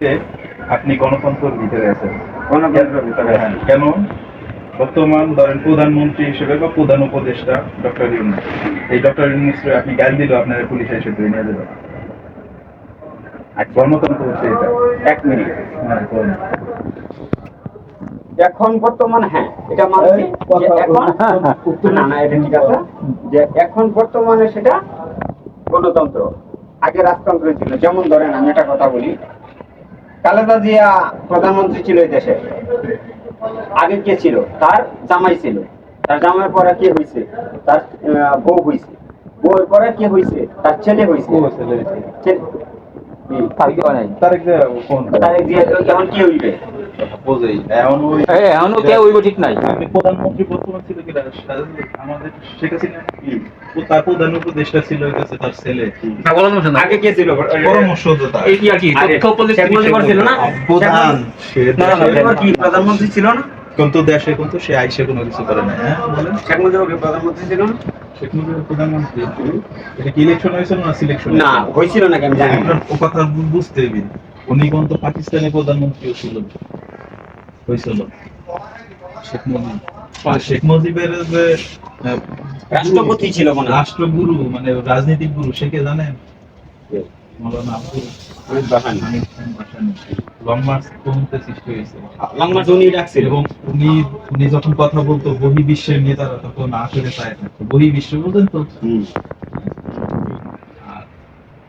যে আপনি গণতন্ত্রের ভিতরে আছেন। গণতন্ত্রের ভিতরে হ্যাঁ, কেন? বর্তমান ধরেন প্রধানমন্ত্রী হিসেবে বা প্রধান উপদেষ্টা ডক্টর ইউনুস। এই ডক্টর ইউনুস আপনি গাল দিল আপনার পুলিশ এসে ধরে নিয়ে যাবে। গণতন্ত্র হচ্ছে এটা। এক মিনিট। হ্যাঁ এখন বর্তমান হ্যাঁ এটা মানছি। এখন উত্তর- না না এটা ঠিক আছে। যে এখন বর্তমানে সেটা গণতন্ত্র। আগে রাজতন্ত্র ছিল। যেমন ধরেন আমি একটা কথা বলি খালেদা জিয়া প্রধানমন্ত্রী ছিল এই দেশে। আগে কে ছিল? তার জামাই ছিল। তার জামাই পরে কে হয়েছে তার আহ, বউ হয়েছে বউয়ের পরে কে হয়েছে তার ছেলে হয়েছে ও ছেলে হয়েছে। ছেলে হুম। তারেক যে ফোন তার জিয়া এখন কে হইবে? এখন ঠিক নাই। প্রধানমন্ত্রী বর্তমান ছিল কি আমাদের শেখ হাসিনা ও তার প্রধান উপদেষ্টা ছিল তার ছেলে। আগে কে ছিল? পরামর্শদাতা এই কি আর কি? তথ্য প্রযুক্তি ছিল না? প্রধান। কি প্রধানমন্ত্রী ছিল কিন্তু দেশে কিন্তু সে আইসে কোনো কিছু করে না হ্যাঁ? বলেন। শেখ মুজিবুর প্রধানমন্ত্রী ছিল না? শেখ মুজিবুর প্রধানমন্ত্রী? এটা কি ইলেকশন হয়েছিল না সিলেকশন না হয়েছিল? নাকি আমি জানি না। ও কথা বুঝতে হবে উনি কিন্তু পাকিস্তানের প্রধানমন্ত্রীও ছিল। হয়েছিল। শেখ মুজিব। শেখ মুজিবের যে রাষ্ট্রপতি ছিল মনে রাষ্ট্রগুরু মানে রাজনৈতিক গুরু সে কে জানেন? মৌলানা আব্দুল বাহানি। হামিদ খান ভাসানী। লং মার্চ কমতে সৃষ্টি হয়েছে। লং মার্চ উনি ডাকছিল। এবং উনি উনি যখন কথা বলতো বহি বিশ্বের নেতারা তখন আসলে চায় বহি বিশ্ব বলতেন তো। হুম। আর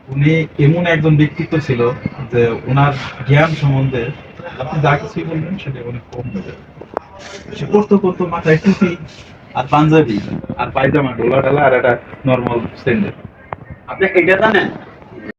উনি এমন একজন ব্যক্তিত্ব ছিল যে ওনার জ্ঞান সম্বন্ধে আপনি যা কিছুই বলবেন সেটা অনেক কম হবে সে করতো করতো মাথায় টুপি আর পাঞ্জাবি আর পায়জামা ডোলা ডালা আর একটা নর্মাল স্ট্যান্ডার্ড আপনি এটা জানেন?